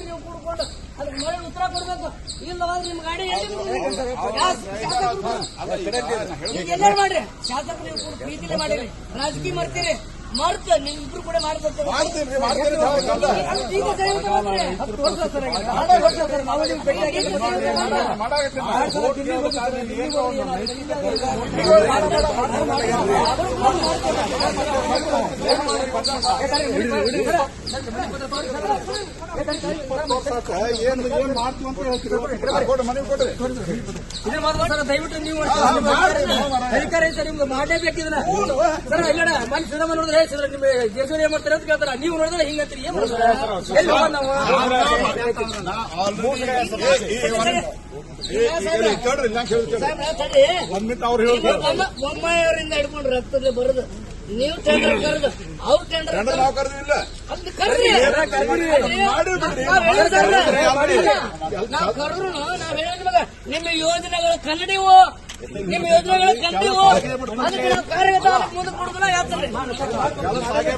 ನೀವು ಕೂಡ್ಕೊಂಡು ಅದಕ್ಕೆ ಮಳೆ ಉತ್ತರ ಕೊಡ್ಬೇಕು. ಇಲ್ಲವಾದ್ರೆ ನಿಮ್ ಗಾಡಿ ಶಾಸಕರು? ಈಗ ಎಲ್ಲರೂ ಮಾಡ್ರಿ. ಶಾಸಕರು ನೀವು ಕೂಡ ಪ್ರೀತಿಲೇ ಮಾಡಿರಿ. ರಾಜಕೀಯ ಮಾಡ್ತೀರಿ. ಮರ್ತ ನಿಮ್ಮಿಬ್ರು ಕೂಡ ಮಾಡ್ಬೇಕು ಮಾಡ್ತೀನಿ ಏನ್ ಏನ್ ಮಾಡ್ತೀವಿ ಅಂತ ಹೇಳ್ತೀರಿ ಕೊಡ್ರಿ ಮನೆಗೆ ಕೊಡ್ರಿ ಇದನ್ನ ಮಾತ್ರ ಸರ್ ದಯವಿಟ್ಟು ನೀವು ಅಧಿಕಾರ ಐತೆ ನಿಮ್ಗೆ ಮಾಡಲೇಬೇಕಿದ್ರ ಸರ್ ಇಲ್ಲಡ ಮನೆ ನೋಡಿದ್ರೆ ಸರ್ ನಿಮ್ಮ ದೇಶದಲ್ಲಿ ಏನ್ ಮಾಡ್ತಾರೆ ಅಂತ ಕೇಳ್ತಾರ ನೀವು ನೋಡಿದ್ರೆ ಏನ್ ಇಲ್ಲ ಅವ್ರು ಹೇಳ್ತಾರೆ ಬೊಮ್ಮ- ಬೊಮ್ಮಾಯಿಯವರಿಂದ ಹಿಡ್ಕೊಂಡು ರಕ್ತದಲ್ಲಿ ಬರೋದು ನೀವು ಟೆಂಡರ್ ಕರೆದು ಅವ್ರು ಟೆಂಡರ್ ನಾವು ಕರೆದಿಲ್ಲ ಕರ್ರಿ. ನಾವ್ ಹೇಳಿದ್ ಮಗ ನಿಮ್ಮ ಯೋಜನೆಗಳು ಕನ್ನಡಿವು. ನಿಮ್ಮ ಯೋಜನೆಗಳು ಕನ್ನಡಿವು. ಅದಕ್ಕೆ ನಾವು ಕಾರ್ಯಗತ ಮುಂದೆ ಕೊಡುದಿಲ್ಲ